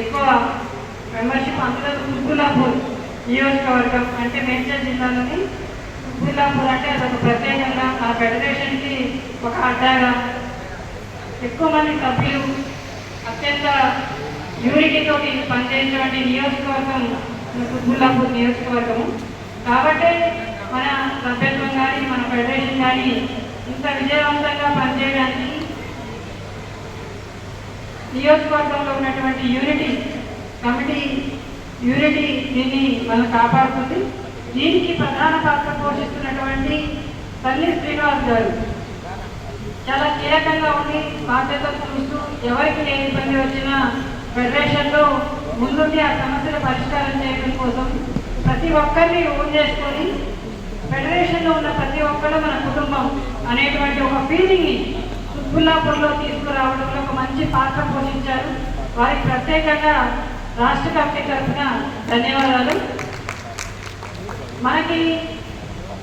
ఎక్కువ మెంబర్షిప్ అందులో కుత్బుల్లాపూర్ నియోజకవర్గం అంటే మేడ్చల్ జిల్లాలోని కుత్బుల్లాపూర్ అంటే అదొక ప్రత్యేకంగా ఆ ఫెడరేషన్కి ఒక అడ్డాగా ఎక్కువ మంది సభ్యులు అత్యంత యూనిటీతో పనిచేసినటువంటి నియోజకవర్గం కుత్బుల్లాపూర్ నియోజకవర్గము. కాబట్టి మన సభ్యత్వం కానీ మన ఫెడరేషన్ కానీ ఇంత విజయవంతంగా పనిచేయడానికి నియోజకవర్గంలో ఉన్నటువంటి యూనిటీ కమిటీ యూనిటీ దీన్ని మనం కాపాడుతుంది. దీనికి ప్రధాన పాత్ర పోషిస్తున్నటువంటి తల్లి శ్రీనివాస్ గారు. చాలా కీలకంగా ఉండి బాధ్యత చూస్తూ ఎవరికి ఏ ఇబ్బంది వచ్చినా ఫెడరేషన్లో ముందుండి ఆ సమస్యలు పరిష్కారం చేయడం కోసం ప్రతి ఒక్కరిని ఓన్ చేసుకొని ఫెడరేషన్లో ఉన్న ప్రతి ఒక్కరు మన కుటుంబం అనేటువంటి ఒక ఫీలింగ్ని కుత్బుల్లాపూర్లో తీసుకురావడంలో ఒక మంచి పాత్ర పోషించారు. వారికి ప్రత్యేకంగా రాష్ట్ర కమిటీ తరఫున ధన్యవాదాలు. మనకి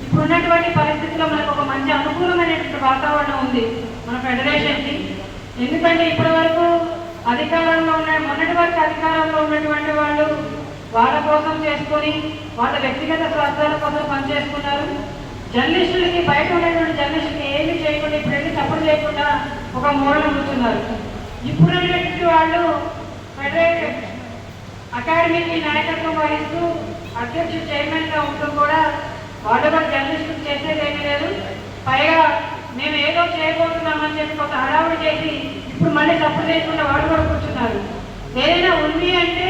ఇప్పుడున్నటువంటి పరిస్థితిలో మనకు ఒక మంచి అనుకూలమైనటువంటి వాతావరణం ఉంది మన ఫెడరేషన్కి. ఎందుకంటే ఇప్పటి వరకు అధికారంలో ఉన్న మొన్నటి వరకు అధికారంలో ఉన్నటువంటి వాళ్ళు వాళ్ళ కోసం చేసుకొని వాళ్ళ వ్యక్తిగత స్వార్థాల కోసం పనిచేసుకున్నారు. జర్నలిస్టులకి బయట ఉన్నటువంటి జర్నలిస్టులకి ఏమి చేయకుండా ఇప్పుడు వెళ్ళి లేకుండా ఒక మూలన కూర్చున్నారు ఇప్పుడున్నటువంటి వాళ్ళు ఫెడరేట్ అకాడమీకి నాయకత్వం వహిస్తూ అధ్యక్షుడు చైర్మన్గా ఉంటూ కూడా వాళ్ళు కూడా జర్నలిస్టులు చేసేదేమీ లేదు. పైగా మేము ఏదో చేయబోతున్నామని చెప్పి కొంత హడావుడి చేసి ఇప్పుడు మళ్ళీ తప్పు లేకుండా వాళ్ళు కూడా కూర్చున్నారు. ఏదైనా ఉంది అంటే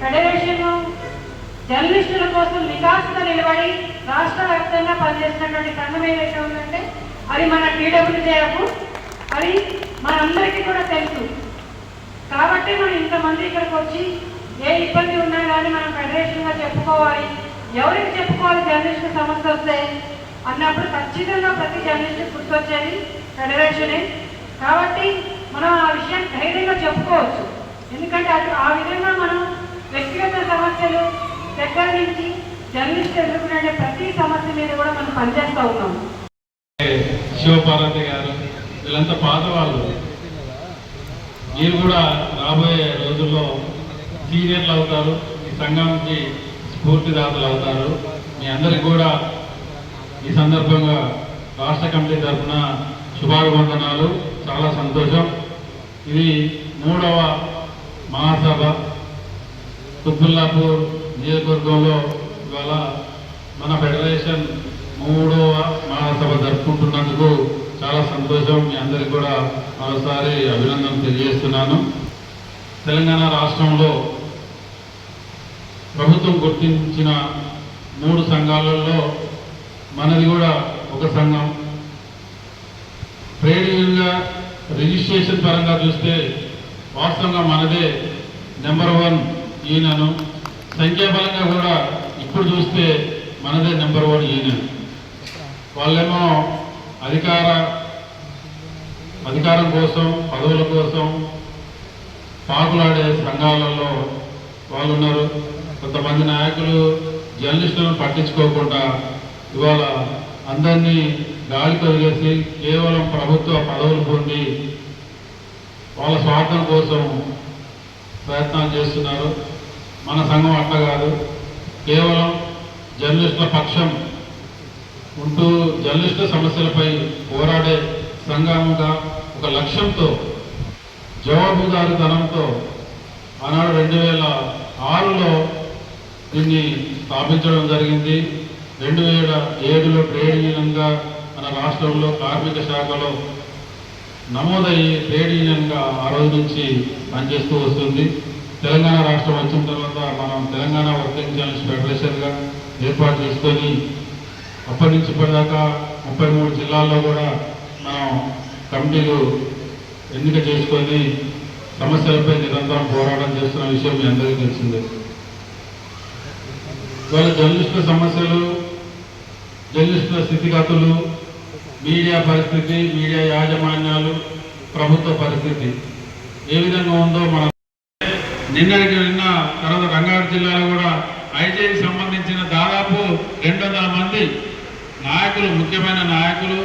ఫెడరేషన్ జర్నలిస్టుల కోసం నికాసుగా నిలబడి రాష్ట్ర వ్యాప్తంగా పనిచేస్తున్నటువంటి సంఘం ఏదైతే ఉందంటే అది మన టీడబ్ల్యూజేఎఫ్ అది మనందరికీ కూడా తెలుసు. కాబట్టి మనం ఇంతమంది ఇక్కడికి వచ్చి ఏ ఇబ్బంది ఉన్నా కానీ మనం ఫెడరేషన్గా చెప్పుకోవాలి. ఎవరికి చెప్పుకోవాలి జర్నలిస్ట్ సమస్య వస్తే? అన్నప్పుడు ఖచ్చితంగా ప్రతి జర్నలిస్ట్ గుర్తొచ్చేది ఫెడరేషనే కాబట్టి మనం ఆ విషయం ధైర్యంగా చెప్పుకోవచ్చు. ఎందుకంటే అది ఆ విధంగా మనం వ్యక్తిగత సమస్యలు దగ్గర నుంచి జర్నలిస్ట్ ఎదుర్కొనే ప్రతి సమస్య మీద కూడా మనం పనిచేస్తూ ఉన్నాము శివపార్వతి గారు వీళ్ళంతా పాత వాళ్ళు వీరు కూడా రాబోయే రోజుల్లో సీనియర్లు అవుతారు ఈ సంఘానికి స్ఫూర్తిదాతలు అవుతారు. మీ అందరికి కూడా ఈ సందర్భంగా రాష్ట్ర కమిటీ తరఫున శుభాభివందనాలు. చాలా సంతోషం. ఇది మూడవ మహాసభ. కుత్బుల్లాపూర్ నియోజకవర్గంలో ఇవాళ మన ఫెడరేషన్ మూడవ మహాసభ జరుపుకుంటున్నందుకు చాలా సంతోషం. మీ అందరికి కూడా మరోసారి అభినందన తెలియజేస్తున్నాను. తెలంగాణ రాష్ట్రంలో ప్రభుత్వం గుర్తించిన మూడు సంఘాలలో మనది కూడా ఒక సంఘం. ట్రేడ్ యూనియన్గా రిజిస్ట్రేషన్ పరంగా చూస్తే వాస్తవంగా మనదే నెంబర్ వన్ ఈయనను. సంఖ్యాబలంగా కూడా ఇప్పుడు చూస్తే మనదే నెంబర్ వన్ ఈయనను. వాళ్ళేమో అధికార అధికారం కోసం పదవుల కోసం పాకులాడే సంఘాలలో వాళ్ళు ఉన్నారు కొంతమంది నాయకులు జర్నలిస్టులను పట్టించుకోకుండా ఇవాళ అందరినీ గాలికి వదిలేసి కేవలం ప్రభుత్వ పదవులు పొంది వాళ్ళ స్వార్థం కోసం ప్రయత్నాలు చేస్తున్నారు. మన సంఘం అట్లా కాదు. కేవలం జర్నలిస్టుల పక్షం ఉంటూ జర్నలిస్టుల సమస్యలపై పోరాడే సంఘంగా ఒక లక్ష్యంతో జవాబుదారితనంతో ఆనాడు రెండు వేల ఆరులో దీన్ని స్థాపించడం జరిగింది. రెండు వేల ఏడులో ట్రేడ్ యూనియన్గా మన రాష్ట్రంలో కార్మిక శాఖలో నమోదయ్యి ట్రేడ్ యూనియన్గా ఆ రోజు నుంచి పనిచేస్తూ వస్తుంది. తెలంగాణ రాష్ట్రం వచ్చిన తర్వాత మనం తెలంగాణ వర్కింగ్ జర్నలిస్ట్ ఫెడరేషన్గా ఏర్పాటు చేసుకొని అప్పటి నుంచి ఇప్పటిదాకా ముప్పై మూడు జిల్లాల్లో కూడా మనం కమిటీలు ఎన్నిక చేసుకొని సమస్యలపై నిరంతరం పోరాటం చేస్తున్న విషయం మీ అందరికీ తెలిసిందే. ఇవాళ జర్నలిస్టుల సమస్యలు జర్నలిస్టుల స్థితిగతులు మీడియా పరిస్థితి మీడియా యాజమాన్యాలు ప్రభుత్వ పరిస్థితి ఏ విధంగా ఉందో మన నిన్నటికి నిన్న తర్వాత రంగారెడ్డి జిల్లాలో కూడా ఐటీకి సంబంధించిన దాదాపు రెండు మంది నాయకులు ముఖ్యమైన నాయకులు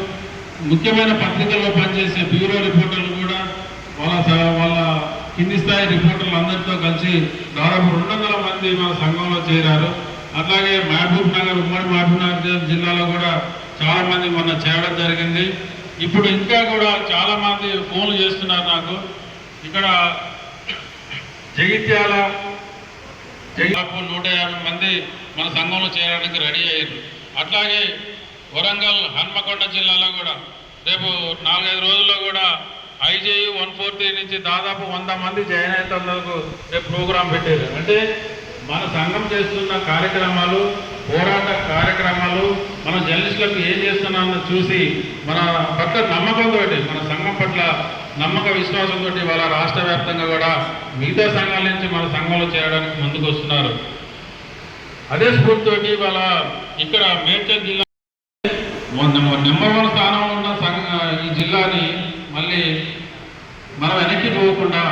ముఖ్యమైన పత్రికల్లో పనిచేసే బ్యూరో రిపోర్టర్లు కూడా వాళ్ళ వాళ్ళ కింది స్థాయి రిపోర్టర్లు అందరితో కలిసి దాదాపు రెండు వందల మంది మన సంఘంలో చేరారు. అట్లాగే మహబూబ్ నగర్ ఉమ్మడి మహబూబ్ నగర్ జిల్లాలో కూడా చాలా మంది మొన్న చేయడం జరిగింది. ఇప్పుడు ఇంకా కూడా చాలా మంది ఫోన్లు చేస్తున్నారు నాకు. ఇక్కడ జగిత్యాల జగిత్యాలకు నూట యాభై మంది మన సంఘంలో చేరడానికి రెడీ అయ్యారు. అట్లాగే వరంగల్ హన్మకొండ జిల్లాలో కూడా. రేపు నాలుగైదు రోజుల్లో కూడా ఐజేయు వన్ ఫోర్ త్రీ నుంచి దాదాపు వంద మంది జాయిన్ అవుతున్నందుకు రేపు ప్రోగ్రాం పెట్టారు అంటే మన సంఘం చేస్తున్న కార్యక్రమాలు పోరాట కార్యక్రమాలు మన జర్నలిస్టులకు ఏం చేస్తున్నామో చూసి మన పట్ల నమ్మకంతో మన సంఘం పట్ల నమ్మక విశ్వాసంతో వాళ్ళ రాష్ట్ర వ్యాప్తంగా కూడా మిగతా సంఘాల నుంచి మన సంఘంలో చేరడానికి ముందుకు వస్తున్నారు అదే స్ఫూర్తితోటి వాళ్ళ ఇక్కడ మేడ్చల్ జిల్లా నెంబర్ వన్ స్థానంలో ఉన్న ఈ జిల్లాని మళ్ళీ మనం వెనక్కి పోకుండా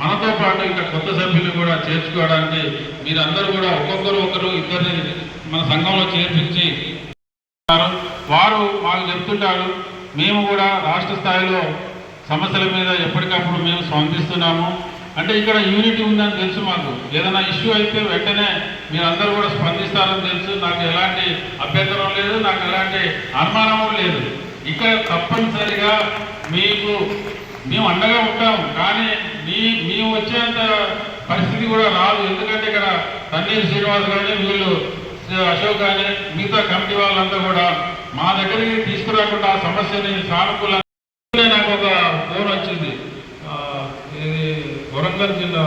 మనతో పాటు ఇక్కడ కొత్త సభ్యులు కూడా చేర్చుకోవడానికి మీరందరూ కూడా ఒక్కొక్కరు ఒకరు ఇద్దరిని మన సంఘంలో చేర్పించి ఉన్నారు. వారు మాకు చెప్తుంటారు మేము కూడా రాష్ట్ర స్థాయిలో సమస్యల మీద ఎప్పటికప్పుడు మేము స్పందిస్తున్నాము అంటే ఇక్కడ యూనిటీ ఉందని తెలుసు మాకు. ఏదైనా ఇష్యూ అయితే వెంటనే మీరందరూ కూడా స్పందిస్తారని తెలుసు. నాకు ఎలాంటి అభ్యంతరం లేదు నాకు ఎలాంటి అనుమానము లేదు. ఇక్కడ తప్పనిసరిగా మీకు మేము అండగా ఉంటాం కానీ మీ మేము వచ్చేంత పరిస్థితి కూడా రాదు. ఎందుకంటే ఇక్కడ తన్నీర్ శ్రీనివాస్ కానీ వీళ్ళు అశోక్ కానీ మిగతా కమిటీ వాళ్ళంతా కూడా మా దగ్గరికి తీసుకురాకుండా ఆ సమస్యని సానుకూలంగా నాకు ఒక ఫోన్ వచ్చింది ఆ, ఇది వరంగల్ జిల్లా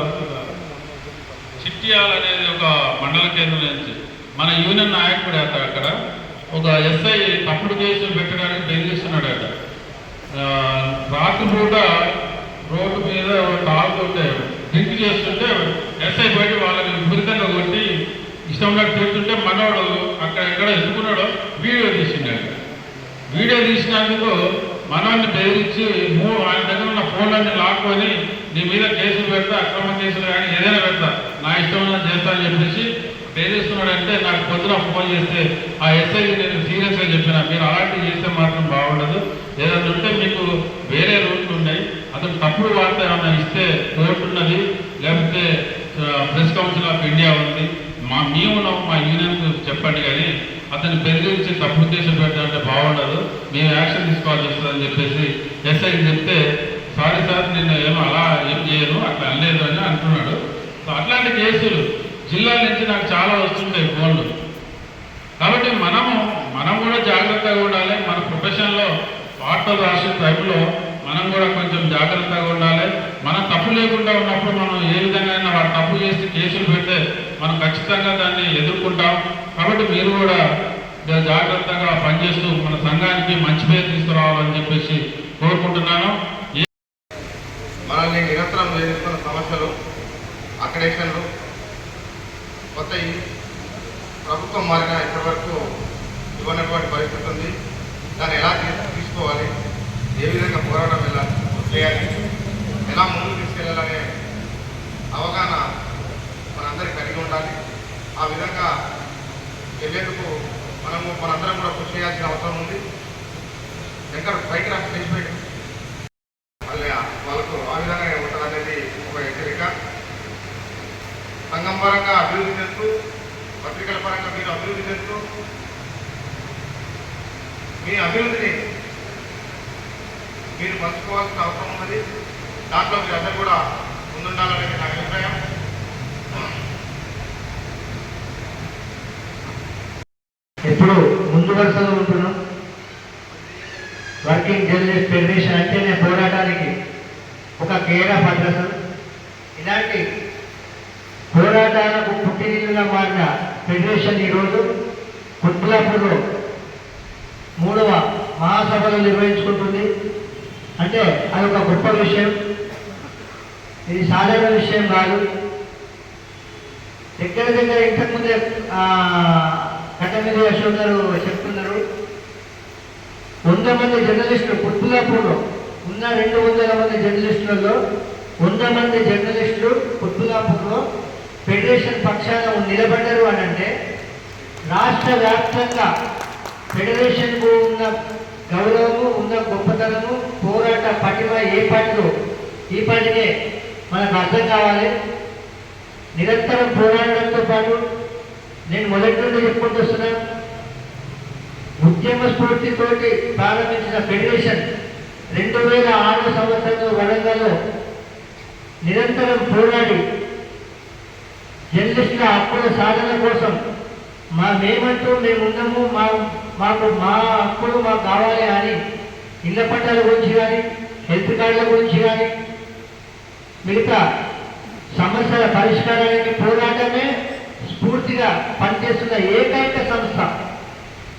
చిట్యాల్ అనేది ఒక మండల కేంద్రం నుంచి మన యూనియన్ నాయకుడు అత అక్కడ? ఒక ఎస్ఐ తప్పుడు కేసులు పెట్టడానికి బెదిరిస్తున్నాడట రాత్రి పూట రోడ్డు మీద తాగుతుంటే డ్రింక్ చేస్తుంటే ఎస్ఐ బయట వాళ్ళని విపరీతంగా కొట్టి ఇష్టంగా తిరుగుతుంటే మనవాడు అక్కడ ఎక్కడ ఎదుర్కొన్నాడో వీడియో తీసిండాడు వీడియో తీసినందుకు మనల్ని బెదిరించి మూడు ఆయన దగ్గర ఉన్న ఫోన్లన్నీ లాక్కొని నీ మీద కేసులు పెడతా అక్రమ కేసులు కానీ ఏదైనా పెడతా. నా ఇష్టం ఉన్నది చేస్తా అని చెప్పేసి బెదిరిస్తున్నాడంటే నాకు పొద్దున ఫోన్ చేస్తే ఆ ఎస్ఐకి నేను సీరియస్గా చెప్పిన మీరు అలాంటివి చేస్తే మాత్రం బాగుండదు. ఏదైనా ఉంటే మీకు వేరే రూట్లు ఉన్నాయి. అతను తప్పుడు వార్త ఏమైనా ఇస్తే కోర్టు ఉన్నది లేకపోతే ప్రెస్ కౌన్సిల్ ఆఫ్ ఇండియా ఉంది. మా మేము మా యూనియన్కు చెప్పండి కానీ అతన్ని బెదిరించి తప్పుడు కేసులు పెట్టాలంటే బాగుండదు. మేము యాక్షన్ తీసుకోవాల్సి వస్తుందని చెప్పేసి ఎస్ఐకి చెప్తే సారీ సార్ నిన్న ఏమో అలా ఏం చేయను అట్లా అనలేదు అని అంటున్నాడు. సో అట్లాంటి కేసులు జిల్లాల నుంచి నాకు చాలా వస్తుంటాయి ఫోన్లు. కాబట్టి మనము మనం కూడా జాగ్రత్తగా ఉండాలి. మన ప్రొఫెషన్లో వార్తలు రాసే టైంలో మనం కూడా కొంచెం జాగ్రత్తగా ఉండాలి. మనం తప్పు లేకుండా ఉన్నప్పుడు మనం ఏ విధంగా అయినా వాడు తప్పు చేసి కేసులు పెడితే మనం ఖచ్చితంగా దాన్ని ఎదుర్కొంటాం. కాబట్టి మీరు కూడా జాగ్రత్తగా పనిచేస్తూ మన సంఘానికి మంచి పేరు తీసుకురావాలని చెప్పేసి కోరుకుంటున్నాను. మనల్ని నిరంతరం వేధిస్తున్న సమస్యలు అక్రెడిషన్లు కొత్త ఈ ప్రభుత్వం మారిన ఇప్పటివరకు ఇవ్వనటువంటి పరిస్థితి ఉంది. దాన్ని ఎలా తీసుకోవాలి? ఏ విధంగా పోరాటం ఎలా చేయాలి? ఎలా ముందుకు తీసుకెళ్ళాలనే అవగాహన మనందరికీ కలిగి ఉండాలి. ఆ విధంగా వెళ్ళేందుకు మనము మనందరం కూడా కృషి చేయాల్సిన అవసరం ఉంది. ఎక్కడ బైక్ రాసి తెలిసిపోయింది మళ్ళీ వాళ్ళకు ఆ విధంగా ఉంటుంది అనేది ఒక హెచ్చరిక సంఘం పరంగా అభివృద్ధి చేస్తూ పత్రికల పరంగా మీరు అభివృద్ధి చేస్తూ మీ అభివృద్ధిని మీరు పంచుకోవాల్సిన అవసరం ఉన్నది. దాంట్లో మీరు అందరూ కూడా ముందుండాలనేది నా అభిప్రాయం. ఎప్పుడు ముందు వరుసలో ఉంటున్నాం. వర్కింగ్ జర్నలిస్ట్ ఫెడరేషన్ అంటేనే పోరాటానికి ఒక క్రీడా భద్రత ఇలాంటి పోరాటాలకు పుట్టినీళ్ళుగా మారిన ఫెడరేషన్ ఈరోజు కుత్బులాపూర్లో మూడవ మహాసభలు నిర్వహించుకుంటుంది. అంటే అది ఒక గొప్ప విషయం. ఇది సాధారణ విషయం కాదు. దగ్గర దగ్గర ఇంతకుముందే కట్టమిది అశోక్ గారు చెప్తున్నారు. వంద మంది జర్నలిస్టులు పుత్తులాపూర్లో ఉన్న రెండు వందల మంది జర్నలిస్టులలో వంద మంది జర్నలిస్టులు పుత్తులాపూర్లో ఫెడరేషన్ పక్షాన నిలబడ్డరు అని అంటే రాష్ట్ర వ్యాప్తంగా ఫెడరేషన్కు ఉన్న గౌరవము ఉన్న గొప్పతనము పోరాట పటిమ ఏ పాటిలో ఈ పాటినే మనకు అర్థం కావాలి. నిరంతరం పోరాడడంతో పాటు నేను మొదటి నుండి చెప్పుకుంటూ వస్తున్నాను ఉద్యమ స్ఫూర్తితోటి ప్రారంభించిన ఫెడరేషన్ రెండు వేల ఆరు సంవత్సరంలో వరంగల్లో నిరంతరం పోరాడి జర్నలిస్టుల హక్కుల సాధన కోసం మా మేమంటూ మేము మా మాకు మా హక్కులు మాకు కావాలి అని ఇళ్ళ పట్టాల గురించి కానీ హెల్త్ కార్డుల గురించి కానీ మిగతా సమస్యల పరిష్కారానికి పోరాటమే స్ఫూర్తిగా పనిచేస్తున్న ఏకైక సంస్థ.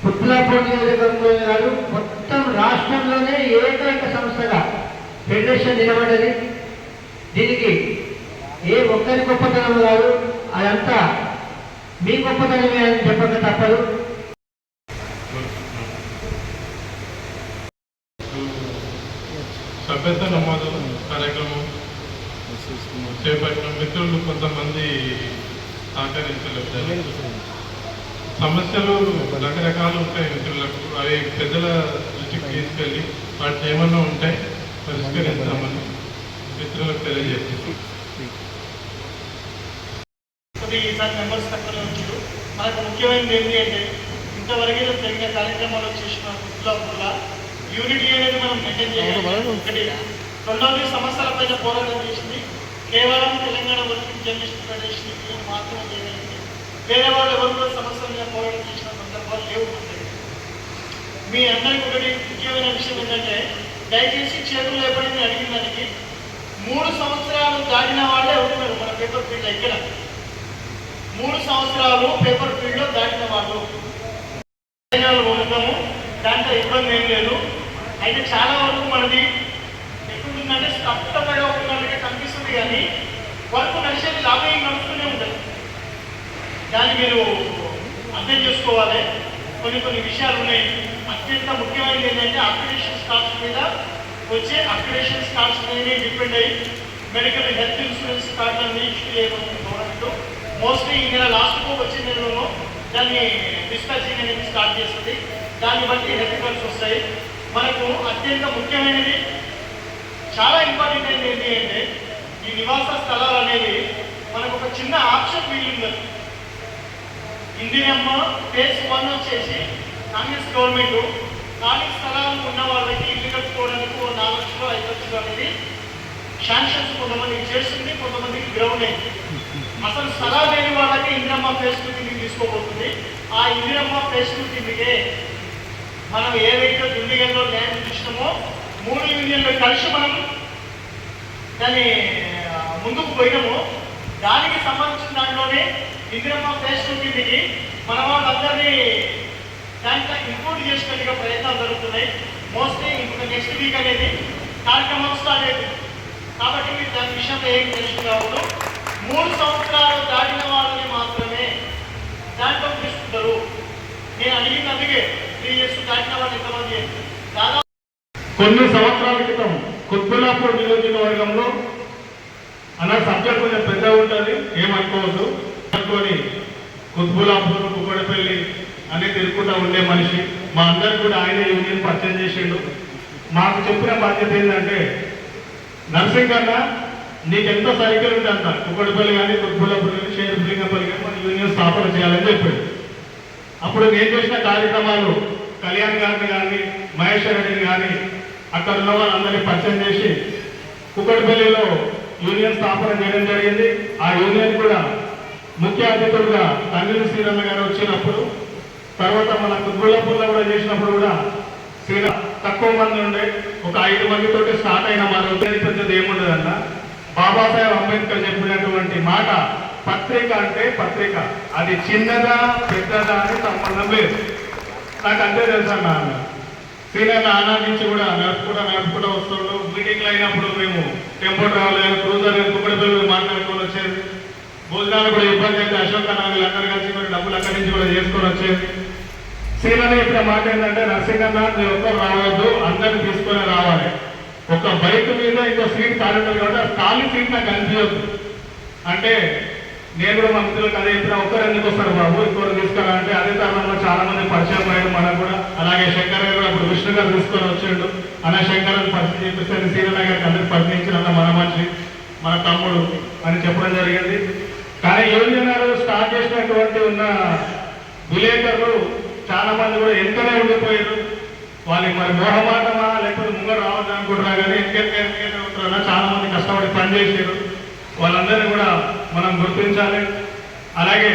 పుత్లాపూర్ నియోజకవర్గంలో కాదు మొత్తం రాష్ట్రంలోనే ఏకైక సంస్థగా ఫెడరేషన్ నిలబడది దీనికి ఏ ఒక్కరి గొప్పతనం కాదు అదంతా మీ గొప్పతనమే అని చెప్పక తప్పదు. సభ్యత నమోదు కార్యక్రమం చేపట్టిన మిత్రులు కొంతమంది సహకరించలేదు. సమస్యలు రకరకాలు ఉంటాయి మిత్రులకు. అవి పెద్దల దృష్టికి తీసుకెళ్ళి వాటిని ఏమన్నా ఉంటాయి పరిష్కరిస్తామని మిత్రులకు తెలియజేస్తాం కొద్ది ఈసారి మెంబర్స్ తక్కువ వచ్చారు మనకు ముఖ్యమైనది ఏంటి అంటే ఇంతవరకు జరిగిన కార్యక్రమాలు చేసిన వల్ల యూనిటీ అనేది మనం మెయింటైన్ చేయాలి. ఒకటి రెండవది సమస్యలపైన పోరాటం చేసింది. కేవలం తెలంగాణ వర్కింగ్ జర్నలిస్ట్ ఫెడరేషన్ మాత్రమే చేయగలిగింది వేరే వాళ్ళు ఎవరు కూడా సమస్యల మీద పోరాటం చేసిన సందర్భాలు లేవు. మీ అందరికీ ఒకటి ముఖ్యమైన విషయం ఏంటంటే దయచేసి చేతులు ఎప్పుడైనా అడిగిన దానికి మూడు సంవత్సరాలు దాటిన వాళ్ళే ఉంటున్నారు మన పేపర్ ఫీల్డ్ ఎక్కడ? మూడు సంవత్సరాలు పేపర్ ఫీల్డ్లో దాటిన వాళ్ళు. తెలంగాణలో ఉండటము దాంట్లో ఇబ్బంది ఏం లేదు. అయితే చాలా వరకు మనది ఎక్కడుందంటే స్పష్టంగా ఉన్నట్టుగా కనిపిస్తుంది కానీ వర్క్ నడిచేది లాభం నడుస్తూనే ఉంటుంది. దాన్ని మీరు అర్థం చేసుకోవాలి. కొన్ని కొన్ని విషయాలు ఉన్నాయి. అత్యంత ముఖ్యమైనది ఏంటంటే అప్లికేషన్ స్టాక్స్ మీద వచ్చే అప్లికేషన్ స్టాక్స్ మీద డిపెండ్ అయ్యి మెడికల్ హెల్త్ ఇన్సూరెన్స్ కార్డులన్నీ ఇష్యూ చేయబోతుంది గవర్నమెంట్. మోస్ట్లీ ఈ నెల లాస్ట్కు వచ్చే నెలలో దాన్ని డిస్పాచింగ్ అనేది స్టార్ట్ చేస్తుంది. దాన్ని బట్టి హెల్త్ కార్డ్స్ వస్తాయి. మనకు అత్యంత ముఖ్యమైనది చాలా ఇంపార్టెంట్ అయింది ఏంటి అంటే ఈ నివాస స్థలాలు అనేవి మనకు ఒక చిన్న ఆప్షన్ వీలు ఇందిరమ్మ ఫేజ్ వన్ వచ్చేసి కాంగ్రెస్ గవర్నమెంట్ ఖాళీ స్థలాలు ఉన్న వాళ్ళకి ఇల్లు కట్టుకోవడానికి ఓ నాలుగు లక్షలు ఐదు లక్షలు అనేది శాంక్షన్స్ కొంతమందికి చేస్తుంది కొంతమందికి గ్రౌండ్ అయింది. అసలు సలహా లేని వాళ్ళకి ఇందిరమ్మ ఫేజ్ టూ తీసుకోబోతుంది. ఆ ఇందిరమ్మ ఫేజ్ టూ కిందకే మనం ఏవైతే దుండిగల్లో ల్యాండ్ చూసినామో మూడు యూనియన్లు కలిసి మనం దాన్ని ముందుకు పోయినాము దానికి సంబంధించిన దాంట్లోనే ఇందిరమ్మ ఫేస్ టూ కిందకి మన వాళ్ళందరినీ దాంట్లో ఇంక్లూడ్ చేసుకునే ప్రయత్నాలు జరుగుతున్నాయి. మోస్ట్లీ ఇంకొక నెక్స్ట్ వీక్ అనేది కార్యక్రమం స్టార్ట్ అవుతుంది కాబట్టి మీరు దాని విషయంలో ఏం తెలుసుకోవడం మూడు సంవత్సరాలు దాటిన వాళ్ళని మాత్రమే దాంట్లో తీసుకుంటారు నేను అడిగింది అందుకే త్రీ ఇయర్స్ దాటిన వాళ్ళు ఎంతమంది అని. దాదాపు కొన్ని సంవత్సరాల క్రితం కుత్బుల్లాపూర్ నియోజకవర్గంలో అన్న సబ్జెక్ట్ కొంచెం పెద్ద ఉంటుంది ఏమనుకోవద్దు. అనుకొని కుత్బుల్లాపూర్ కుక్కడపల్లి అని తిరుగుకుంటా ఉండే మనిషి. మా అందరికి కూడా ఆయన యూనియన్ పరిచయం చేసిండు. మాకు చెప్పిన బాధ్యత ఏంటంటే నర్సింగ్ అన్న నీకు ఎంత సైకిల్ ఉంటే అంత. కుక్కడిపల్లి కానీ కుత్బుల్లాపూర్ కానీ షేర్లింగపల్లి కానీ మన యూనియన్ స్థాపన చేయాలని చెప్పాడు. అప్పుడు నేను చేసిన కార్యక్రమాలు కళ్యాణ్ గారిని కానీ మహేశ్వర్ రెడ్డిని కానీ అక్కడ ఉన్న వాళ్ళందరినీ పరిచయం చేసి కుక్కడిపల్లిలో యూనియన్ స్థాపన చేయడం జరిగింది. ఆ యూనియన్ కూడా ముఖ్య అతిథులుగా తండ్రి శ్రీరన్న గారు వచ్చినప్పుడు తర్వాత మన కుద్బుల్లాపూర్లో కూడా చేసినప్పుడు కూడా శ్రీర తక్కువ మంది ఉండే ఒక ఐదు మందితోటి స్టార్ట్ అయిన మన ఉద్యోగం పెద్దది ఏముండదన్నా బాబాసాహెబ్ అంబేద్కర్ చెప్పినటువంటి మాట పత్రిక అంటే పత్రిక. అది చిన్నదా పెద్దదా అని సంబంధం లేదు. నాకు అంతే తెలుసు అన్న ఆమె. సీనియర్ ఆనాటి నుంచి కూడా నడుపుకుంటా నడుపుకుంటా వస్తుండ్రు. మీటింగ్లు అయినప్పుడు మేము టెంపో ట్రావెల్ క్రూజర్ కూడా మాట్లాడుకొని వచ్చేది. భోజనాలు కూడా ఇబ్బంది అయితే అశోక్ అన్న వీళ్ళందరూ కలిసి కూడా డబ్బులు అక్కడి నుంచి కూడా చేసుకొని వచ్చేది. సీనియర్ ఇప్పుడు మాట ఏంటంటే నర్సింగ్ అన్న ఒక్కరు రావద్దు అందరిని తీసుకొని రావాలి. ఒక బైక్ మీద ఇంకో సీట్ ఖాళీ ఉంటుంది కాబట్టి ఆ ఖాళీ సీట్ నాకు కన్ఫ్యూజ్ అంటే నేను కూడా మా మిత్రులకు అదే చెప్పిన ఒక్కరు ఎందుకు వస్తారు బాబు? ఇంకోరు తీసుకురా అంటే అదే తరుణంలో చాలా మంది పరిచయం అయ్యారు మనకు కూడా. అలాగే శంకర్ గారు కూడా అప్పుడు విష్ణు గారు తీసుకొని వచ్చిండు. అలా శంకర్ అని పరిచయం చేపిస్తే సీరియల్ గారికి అందరికి పరిచయించిన మన మనిషి మన తమ్ముడు అని చెప్పడం జరిగింది. కానీ యువజనాలు స్టార్ట్ చేసినటువంటి ఉన్న విలేకరులు చాలా మంది కూడా ఎంతనే ఉండిపోయారు. వాళ్ళకి మరి మోహమాటమా లేకపోతే ముంగర రావద్దు అనుకుంటున్నా కానీ ఎంకెందుకు చాలా మంది కష్టపడి పనిచేసారు వాళ్ళందరినీ కూడా మనం గుర్తించాలి. అలాగే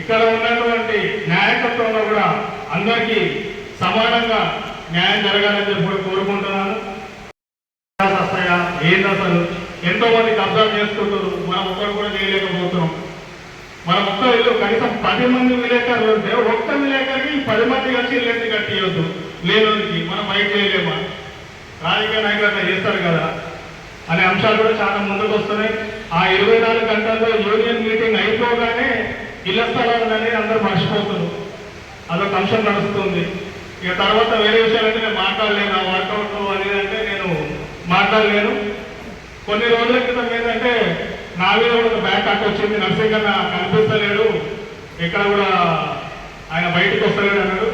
ఇక్కడ ఉన్నటువంటి న్యాయకత్వంలో కూడా అందరికీ సమానంగా న్యాయం జరగాలని చెప్పి కూడా కోరుకుంటున్నాను. వస్తాయా ఏంది అసలు ఎంతో మంది కబ్జా చేసుకుంటారు మనం ఒక్కరు కూడా చేయలేకపోతున్నాం. మనం ఒక్క ఇల్లు కనీసం పది మంది విలేకరులు ఉంటే ఒక్క విలేకరికి పది మంది కలిసి ఇల్లు కట్టియొద్దు. లేనోనికి మనం బయట చేయలేమా? రాజకీయ నాయకులు అట్లా చేస్తారు కదా. అనే అంశాలు కూడా చాలా ముందుకు వస్తున్నాయి. ఆ ఇరవై నాలుగు గంటల్లో యూనియన్ మీటింగ్ అయిపోగానే ఇళ్ళ స్థలాలు అనేది అందరూ మర్చిపోతున్నారు. అదొక అంశం నడుస్తుంది. ఇక తర్వాత వేరే విషయాలంటే నేను మాట్లాడలేను. ఆ వర్కౌట్ అనేది అంటే నేను మాట్లాడలేను. కొన్ని రోజుల క్రితం ఏంటంటే నా మీద కూడా బ్యాక్ అట్ వచ్చింది. నర్సింగ్ అన్న కనిపిస్తలేడు. ఇక్కడ కూడా ఆయన బయటకు వస్తలేడు అన్నాడు.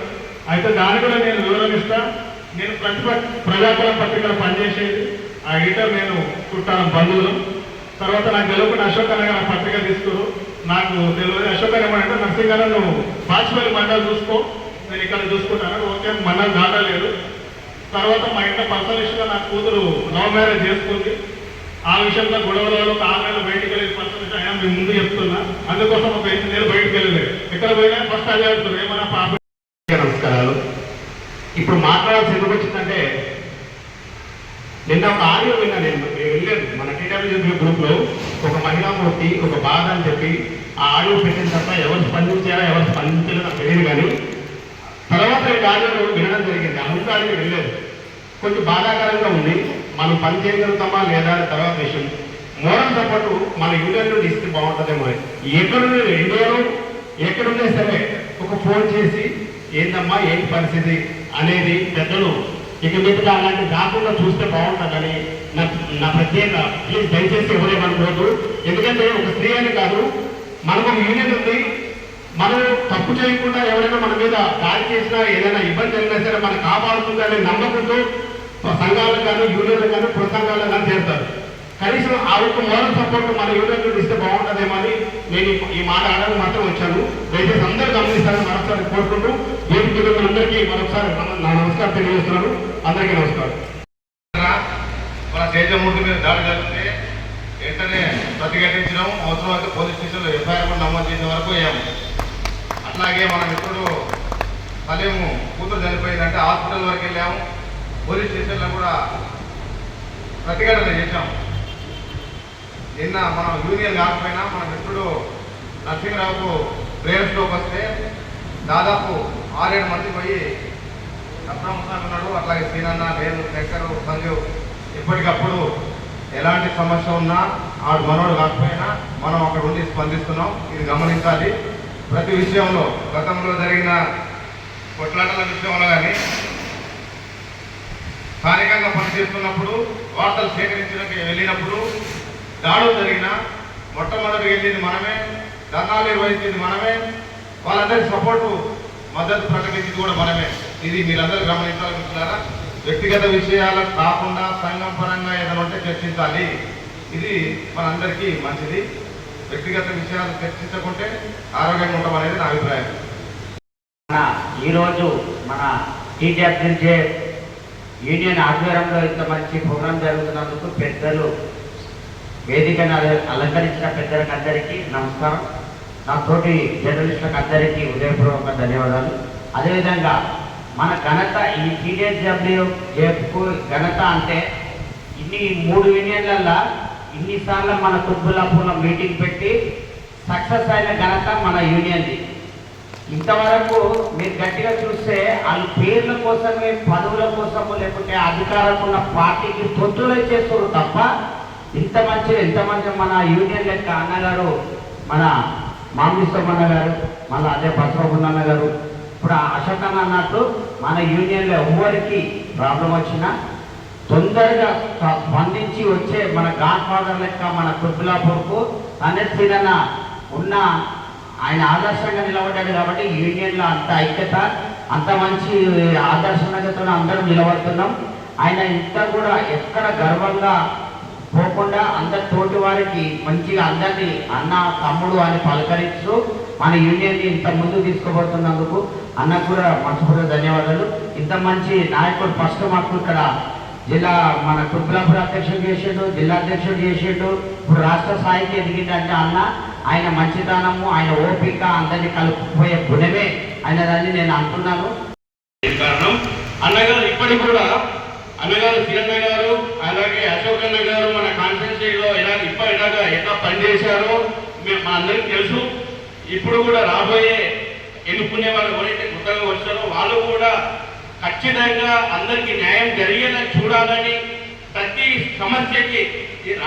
అయితే దాన్ని కూడా నేను వివరణ ఇస్తా నేను ప్రతిప ప్రజాకుల పత్రికలో పనిచేసేది. ఆ ఎడిటర్ నేను చుట్టాను బంధువులు. తర్వాత నాకు తెలియకుండా అశోక్ అన్న గారు పత్రిక తీసుకురు. నాకు తెలియదు. అశోక్ అన్న ఏమంటే నర్సింగన్న నువ్వు బాజ్పేయి మండలి చూసుకో. నేను ఇక్కడ చూసుకుంటాను. ఓకే మండలి దాటలేదు. తర్వాత మా ఇంట్లో పర్సనల్ ఇష్యూగా నా కూతురు లవ్ మ్యారేజ్ చేసుకుంది. ఆ విషయంలో గొడవలలో ఒక బయటకు నెలలు బయటికి వెళ్ళేది పర్సనల్ అయినా మీ ముందు చెప్తున్నా. అందుకోసం ఒక ఐదు నెలలు బయటకు వెళ్ళలేదు ఎక్కడ పోయినా ఫస్ట్ అదే అడుగుతారు ఏమైనా పాప నమస్కారాలు. ఇప్పుడు మాట్లాడాల్సి ఎందుకు వచ్చిందంటే నిన్న ఒక ఆడియో విన్నా నేను. నేను వెళ్ళలేదు. మన టీడబ్ల్యూజీ గ్రూప్లో ఒక మహిళామూర్తి ఒక బాధ అని చెప్పి ఆ ఆడియో పెట్టిన తర్వాత ఎవరు స్పందించారా ఎవరు స్పందించారో నాకు తెలియదు కానీ తర్వాత రెండు వినడం జరిగింది. ఆ ముందు ఆడియో వెళ్ళలేదు. కొంచెం బాధాకరంగా ఉంది. మనం పని చేయగలుగుతామా లేదా అనే తర్వాత విషయం. మోరల్ సపోర్ట్ మన యూనియన్ ఇస్తే బాగుంటుందేమో ఎక్కడున్న ఇండియాలో ఎక్కడున్నా సరే ఒక ఫోన్ చేసి ఏందమ్మా ఏంటి పరిస్థితి అనేది పెద్దలు ఇక మీద అలాంటి రాకుండా చూస్తే బాగుంటుందని నా నా ప్రత్యేక ప్లీజ్ దయచేసి ఎవరేమనుకోవద్దు ఎందుకంటే ఒక స్త్రీ అని కాదు మనకు యూనియన్ ఉంది. మనం తప్పు చేయకుండా ఎవరైనా మన మీద దాడి చేసినా ఏదైనా ఇబ్బంది జరిగినా సరే మనం కాపాడుతుందనే నమ్మకంతో సంఘాలకు కానీ యూనియన్లు కానీ ప్రసంగాలు కానీ చేస్తారు కనీసం ఆ యొక్క మోడల్ సపోర్ట్ మన యూనియన్లు ఇస్తే బాగుంటుందేమో అని నేను ఈ- మాట ఆడడానికి మాత్రం వచ్చాను. దయచేసి అందరూ గమనిస్తారని మరొకసారి కోరుకుంటూ వేదిక పిల్లలందరికీ అందరికీ మరొకసారి నా నమస్కారం తెలియజేస్తున్నాను. అందరికీ నమస్కారం. మన తేజమూర్తి మీద దాడి జరిగితే వెంటనే ప్రతిఘటించడం అవసరమైతే పోలీస్ స్టేషన్లో ఎఫ్ఐఆర్ కూడా నమోదు చేసే వరకు అయ్యాము. అట్లాగే మనం ఇప్పుడు సలీము కూతురు చనిపోయిందంటే హాస్పిటల్ వరకు వెళ్ళాము. పోలీస్ స్టేషన్లో కూడా ప్రతిఘటన చేశాము నిన్న మనం యూనియన్ కాకపోయినా మన మిత్రుడు నరసింహరావుకు ప్రేయర్స్లోకి వస్తే దాదాపు ఆరేడు మంది పోయి అబ్రహ్మసాన్ ఉన్నాడు. అట్లాగే సీనన్న నేను శంకర్ సంజు ఎప్పటికప్పుడు ఎలాంటి సమస్య ఉన్నా ఆడు మనోడు కాకపోయినా మనం అక్కడ ఉండి స్పందిస్తున్నాం. ఇది గమనించాలి. ప్రతి విషయంలో గతంలో జరిగిన కొట్లాటల విషయంలో కానీ స్థానికంగా పనిచేస్తున్నప్పుడు వార్తలు సేకరించడానికి వెళ్ళినప్పుడు దాడులు జరిగిన మొట్టమొదటి వెళ్ళింది మనమే ధర్నాలు నిర్వహించింది మనమే వాళ్ళందరి సపోర్టు మద్దతు ప్రకటించింది కూడా మనమే. ఇది మీరందరూ గమనించాలనుకుంటున్నారా? వ్యక్తిగత విషయాలకు కాకుండా సంఘం పరంగా ఏదైనా ఉంటే చర్చించాలి. ఇది మనందరికీ మంచిది. వ్యక్తిగత విషయాలు చర్చించకుంటే ఆరోగ్యంగా ఉండడం అనేది నా అభిప్రాయం. మన ఈరోజు మన టీడబ్ల్యూజే యూనియన్ ఆధ్వర్యంలో ఇంత మంచి ప్రోగ్రాం జరుగుతున్నందుకు పెద్దలు వేదికను అలంకరించిన పెద్దలకు అందరికీ నమస్కారం. నా తోటి జర్నలిస్టులకు అందరికీ ఉదయపూర్వక ధన్యవాదాలు. అదేవిధంగా మన ఘనత ఈ టీడీఎస్డబ్ల్యూ జేపుకు ఘనత అంటే ఇన్ని మూడు యూనియన్లల్లో ఇన్నిసార్లు మన కుత్బుల్లాపూర్లో మీటింగ్ పెట్టి సక్సెస్ అయిన ఘనత మన యూనియన్ది. ఇంతవరకు మీరు గట్టిగా చూస్తే వాళ్ళు పేర్ల కోసమే పదవుల కోసము లేకుంటే అధికారం ఉన్న పార్టీకి పొత్తులే చేస్తారు తప్ప ఇంత మంచి ఎంత మంచి మన యూనియన్ లెక్క అన్నగారు మన మామిడి సోమన్న గారు మళ్ళీ అదే బసవగుండన్న గారు ఇప్పుడు అశోక్ అన్న అన్నట్టు మన యూనియన్లో ఎవరికి ప్రాబ్లం వచ్చినా తొందరగా స్పందించి వచ్చే మన గాడ్ ఫాదర్ లెక్క మన కుర్బులాపూర్కు అనే సీనన్న ఉన్న ఆయన ఆదర్శంగా నిలబడ్డాడు కాబట్టి యూనియన్లో అంత ఐక్యత అంత మంచి ఆదర్శంగా అందరం నిలబడుతున్నాం. ఆయన ఇంత కూడా ఎక్కడ గర్వంగా పోకుండా అందరి తోటి వారికి మంచిగా అందరినీ అన్న తమ్ముడు అని పలకరిస్తూ మన యూనియన్ని ఇంత ముందు తీసుకుపోతున్నందుకు అన్న కూడా మనస్ఫూర్తిగా ధన్యవాదాలు. ఇంత మంచి నాయకుడు ఫస్ట్ మాకు ఇక్కడ జిల్లా మన కుర్బలాపుర అధ్యక్షుడు చేసిండు జిల్లా అధ్యక్షుడు చేసిండు. ఇప్పుడు రాష్ట్ర స్థాయికి ఎదిగిందంటే అన్న ఆయన మంచితనము ఆయన ఓపిక అందరినీ కలుపుకుపోయే గుణమే ఆయనదని నేను అంటున్నాను. కారణం? అన్నగారు ఇప్పటికి కూడా అన్నగారు శ్రీరన్న గారు అలాగే అశోక్ అన్న గారు మన కాన్స్టిట్యూన్సీలో ఎలా ఇప్ప ఇలాగా ఎట్లా పనిచేశారో మేము మా అందరికీ తెలుసు. ఇప్పుడు కూడా రాబోయే ఎన్నుకునే వాళ్ళు ఎవరైతే కొత్తగా వచ్చారో వాళ్ళు కూడా ఖచ్చితంగా అందరికీ న్యాయం జరిగేలా చూడాలని ప్రతి సమస్యకి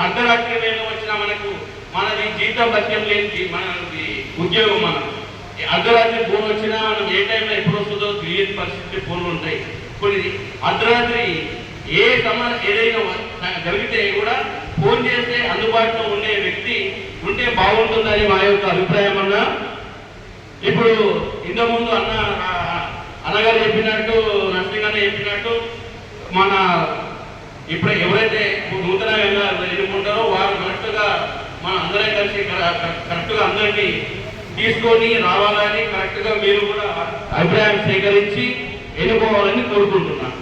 అర్ధరాత్రి వేళ వచ్చినా మనకు మనది జీతం భత్యం లేని మనది ఉద్యోగం మనం. అర్ధరాత్రి ఫోన్ వచ్చినా మనం ఏ టైంలో ఎప్పుడు వస్తుందో తెలియని పరిస్థితి ఫోన్లు ఉంటాయి. కొన్ని అర్ధరాత్రి ఏ సమ ఏదైనా జరిగితే కూడా ఫోన్ చేస్తే అందుబాటులో ఉండే వ్యక్తి ఉంటే బాగుంటుందని మా యొక్క అభిప్రాయం అన్నా. ఇప్పుడు ఇంతకుముందు అన్న అన్నగారు చెప్పినట్టు నరసింహ చెప్పినట్టు మన ఇప్పుడు ఎవరైతే నూతనంగా ఎన్నుకుంటారో వారు కరెక్ట్గా మన అందరం కలిసి కరెక్ట్గా అందరినీ తీసుకొని రావాలని కరెక్ట్గా మీరు కూడా అభిప్రాయం సేకరించి ఎన్నుకోవాలని కోరుకుంటున్నాను.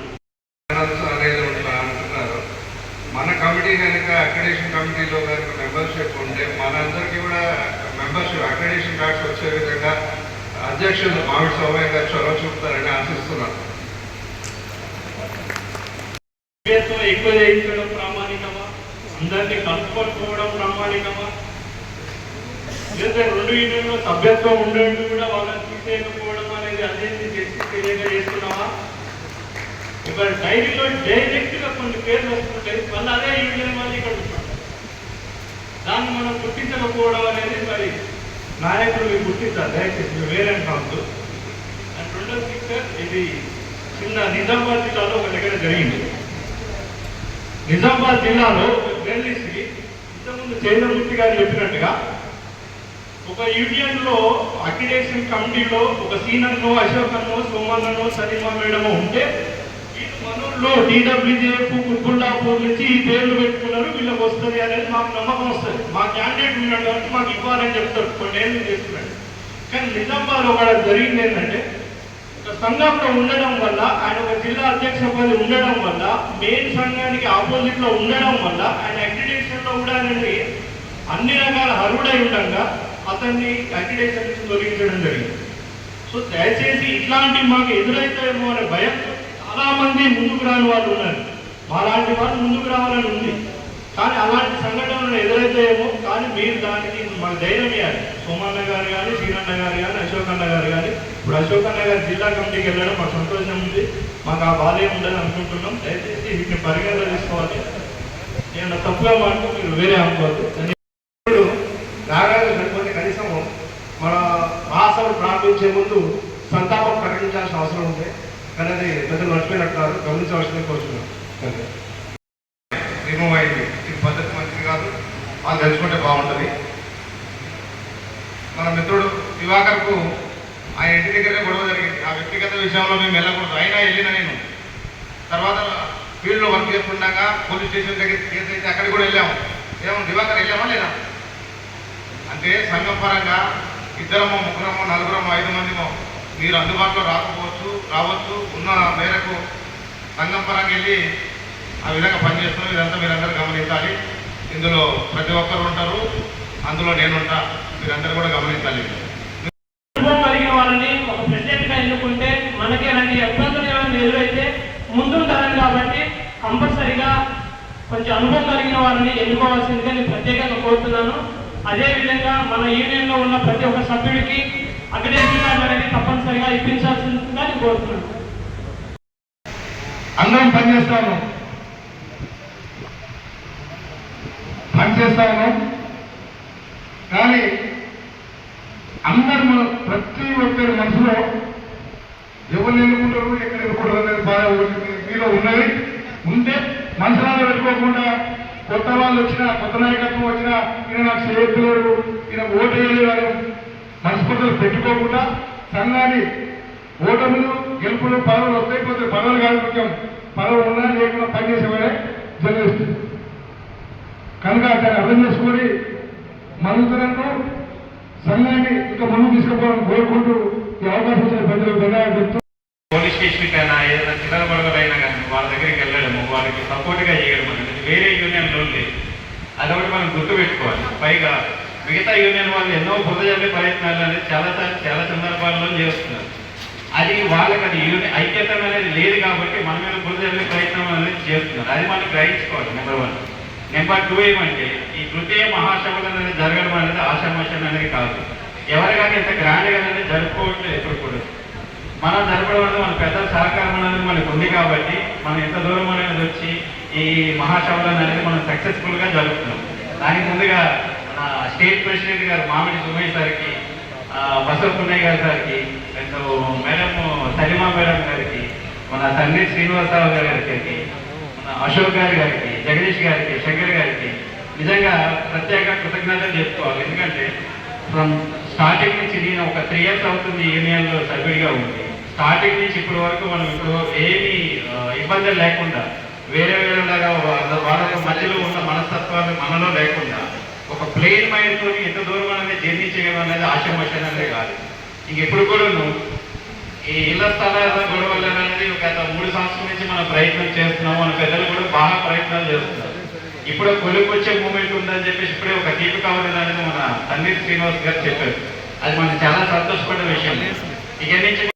అంటున్నారు మన కమిటీ కనుక అక్రిడేషన్ కమిటీలో కనుక మెంబర్షిప్ ఉంటే మనందరికీ కూడా మెంబర్షిప్ అక్రిడేషన్ కార్డ్స్ వచ్చే విధంగా అధ్యక్షులు మామిడి సౌమ్య గారు చొరవ చూపుతారని ఆశిస్తున్నాను. సభ్యత్వం ఎక్కువ చేయించడం ప్రామాణికమా? అందరినీ కలుపుకోవడం ప్రామాణికమా? లేదా రెండు యూనియన్లో సభ్యత్వం ఉండేట్టు కూడా వాళ్ళని తీసేయకపోవడం అనేది అదేంటి చేసి తెలియగా చేస్తున్నావా? ఇక్కడ డైరీలో డైరెక్ట్గా కొన్ని పేర్లు వస్తుంటాయి మళ్ళీ అదే యూనియన్ వాళ్ళు ఇక్కడ ఉంటారు దాన్ని మనం గుర్తించకపోవడం అనేది మరి నాయకులు మీరు గుర్తించాలి దయచేసి వేరే కాదు అండ్ రెండో స్పీకర్ ఇది చిన్న నిజామాబాద్ జిల్లాలో ఒక దగ్గర జరిగింది. నిజామాబాద్ జిల్లాలో జర్నలిస్ట్కి ఇంతకుముందు చంద్రమూర్తి గారు చెప్పినట్టుగా ఒక యూనియన్లో అక్రిడేషన్ కమిటీలో ఒక సీనన్నో అశోక్ సోమన్నో సలీమా మేడమో ఉంటే వీళ్ళు మనూరులో టీడబ్ల్యూజేఎఫ్ కుల్బుల్లాపూర్ నుంచి ఈ పేర్లు పెట్టుకున్నారు వీళ్ళకి వస్తుంది అనేది మాకు నమ్మకం వస్తుంది. మా క్యాండిడేట్ ఉన్నాడు కాబట్టి మాకు ఇవ్వాలని చెప్తారు. కొన్ని ఏళ్ళు చేస్తున్నాడు. కానీ నిజామాబాద్ ఒక జరిగింది ఏంటంటే సంఘంలో ఉండడం వల్ల ఆయన ఒక జిల్లా అధ్యక్ష పది ఉండడం వల్ల మెయిన్ సంఘానికి ఆపోజిట్లో ఉండడం వల్ల ఆయన అగ్రిడేషన్లో కూడా అనేది అన్ని రకాల అర్హుడై ఉండగా అతన్ని అగ్రిడేషన్ నుంచి తొలగించడం జరిగింది. సో దయచేసి ఇట్లాంటి మాకు ఎదురైతాయేమో అనే భయం చాలా మంది ముందుకు రాని వాళ్ళు ఉన్నారు. మాలాంటి వాళ్ళు ముందుకు రావాలని ఉంది. కానీ అలాంటి సంఘటనలు ఎదురైతాయేమో కానీ మీరు దానికి మాకు ధైర్యం ఇవ్వాలి. సోమన్న గారు కానీ శ్రీరన్న గారు కానీ అశోక్ అన్న గారు కానీ ఇప్పుడు అశోక్ అన్న గారు జిల్లా కమిటీకి వెళ్ళడం మాకు సంతోషం ఉంది. మాకు ఆ బాధ ఉండదు అనుకుంటున్నాం. దయచేసి వీటిని పరిగణలో తీసుకోవాలి. నేను తప్పుగా మాట్లాడు మీరు వేరే అనుకోవద్దు. ఇప్పుడు నాగార్జున చనిపోతే కనీసం మన మహాసభను ప్రారంభించే ముందు సంతాపం ప్రకటించాల్సిన అవసరం ఉంది. కానీ అది పెద్దలు మర్చిపోయినట్టున్నారు. గమనించవలసింది కోరుతున్నాం అంతే. రిమూవ్ అయింది. పద్ధతి మంచిది కాదు వాళ్ళు తెలుసుకుంటే బాగుంటుంది. మన మిత్రుడు దివాకర్కు ఆ ఇంటి దగ్గరే గొడవ జరిగింది. ఆ వ్యక్తిగత విషయంలో మేము వెళ్ళకూడదు. అయినా వెళ్ళిన నేను. తర్వాత ఫీల్డ్లో వర్క్ చేసుకుంటాగా పోలీస్ స్టేషన్ దగ్గర కేసు అయితే అక్కడికి కూడా వెళ్ళాము. ఏమో దివాకర్ వెళ్ళామా లేదా? అంటే సంఘం పరంగా ఇద్దరమో ముగ్గురమో నలుగురమో ఐదు మందిమో మీరు అందుబాటులో రాకపోవచ్చు రావచ్చు. ఉన్న మేరకు సంఘం పరంగా వెళ్ళి ఆ విధంగా పనిచేస్తున్నాం ఇదంతా మీరందరూ గమనించాలి. ఇందులో ప్రతి ఒక్కరు ఉంటారు. అందులో నేనుంటా. మీరందరూ కూడా గమనించాలి. అనుభవం కలిగిన వాళ్ళని ఒక ప్రెసిడెంట్గా ఎన్నుకుంటే మనకి అలాంటి ఇబ్బందులు ఏమైనా ఎదురైతే ముందుంటారని కాబట్టి కంపల్సరిగా కొంచెం అనుభవం కలిగిన వాళ్ళని ఎన్నుకోవాల్సిందిగా నేను ప్రత్యేకంగా కోరుతున్నాను. అదే విధంగా మన యూనియన్లో ఉన్న ప్రతి ఒక్క సభ్యుడికి అగ్రేషన్ అనేది తప్పనిసరిగా ఇప్పించాల్సిందిగా నేను కోరుతున్నాను. అందరం పనిచేస్తాను పనిచేస్తాను కానీ అందరు మన ప్రతి ఒక్కరి మనసులో ఎవరు ఎన్నుకుంటారు ఎక్కడ ఎన్నుకుంటారు అనేది బాధ మీలో ఉన్నది. ఉంటే మనసులో పెట్టుకోకుండా కొత్త వాళ్ళు వచ్చినా కొత్త నాయకత్వం వచ్చినా ఈయన నాకు చేయట్లేదు ఈయన ఓటు వేయలేదు అని పెట్టుకోకుండా సంఘాన్ని ఓటములు గెలుపులు పదవులు వస్తాయి పోతే పదవులు కాదు ముఖ్యం. పదవులు ఉన్నా లేకుండా పనిచేసేవాడే జర్నలిస్ట్ కనుక దాన్ని అర్థం చేసుకొని మరుగుదలను సంఘాన్ని ఇంకా ముందుకు తీసుకుపోవాలని కోరుకుంటూ ఈ అవకాశం ఇచ్చిన ధన్యవాదాలు చెప్తూ పోలీస్ స్టేషన్కి ఏదైనా చిల్లర గొడవలైనా కానీ వాళ్ళ దగ్గరికి వెళ్ళడము వాళ్ళకి సపోర్ట్గా చేయడం అనేది వేరే యూనియన్లో ఉంది. అదొకటి మనం గుర్తుపెట్టుకోవాలి పైగా మిగతా యూనియన్ వాళ్ళు ఎన్నో బురదజల్లే ప్రయత్నాలు అనేది చాలా చాలా సందర్భాల్లో చేస్తున్నారు. అది వాళ్ళకి అది యూనియన్ ఐక్యత అనేది లేదు కాబట్టి మన మీద బురదజల్లే ప్రయత్నం అనేది చేస్తున్నారు. అది మనం గ్రహించుకోవాలి నెంబర్ వన్ నెంబర్ టూ ఏమంటే ఈ తృతీయ మహాసభలు అనేది జరగడం అనేది ఆశామాషం అనేది కాదు. ఎవరు కానీ ఇంత గ్రాండ్గా అనేది జరుపుకోవట్లేదు ఎప్పుడు కూడా. మనం జరపడం అనేది మన పెద్దల సహకారం అనేది మనకు ఉంది కాబట్టి మనం ఎంత దూరం అనేది వచ్చి ఈ మహాసభలను అనేది మనం సక్సెస్ఫుల్గా జరుపుతున్నాం. దానికి ముందుగా మన స్టేట్ ప్రెసిడెంట్ గారు మామిడి సుమయ్య సార్కి ఆ, గారి సార్కి రెండు మేడం సలిమా మేడం గారికి మన తండ్రి శ్రీనివాసరావు గారి గారికి మన అశోక్ గారి గారికి జగదీష్ గారికి శంకర్ గారికి నిజంగా ప్రత్యేక కృతజ్ఞతలు చెప్పుకోవాలి. ఎందుకంటే ఫ్రమ్ స్టార్టింగ్ నుంచి నేను ఒక త్రీ ఇయర్స్ అవుతుంది యూనియన్లో సభ్యుడిగా ఉంది స్టార్టింగ్ నుంచి ఇప్పటి వరకు మనం ఇప్పుడు ఏమి ఇబ్బందులు లేకుండా వేరే వేరేలాగా వాళ్ళ వాళ్ళ మధ్యలో ఉన్న మనస్తత్వాలు మనలో లేకుండా ఒక ప్లేన్ మైండ్తో ఎంత దూరం అనేది జర్నీ చేయడం అనేది ఆశమోషన్ అనేది కాదు. ఇంక ఇప్పుడు కూడాను ఈ ఇళ్ళ స్థలాల గొడవలు అనేది గత మూడు సంవత్సరాల నుంచి మనం ప్రయత్నం చేస్తున్నాం మన పెద్దలు కూడా బాగా ప్రయత్నాలు చేస్తున్నారు. ఇప్పుడు కొలుపు వచ్చే మూమెంట్ ఉందని చెప్పేసి ఇప్పుడే ఒక తీపి కావాలి మన తన్నీర్ శ్రీనివాస్ గారు చెప్పారు. అది మనకి చాలా సంతోషపడే విషయం. ఇక నుంచి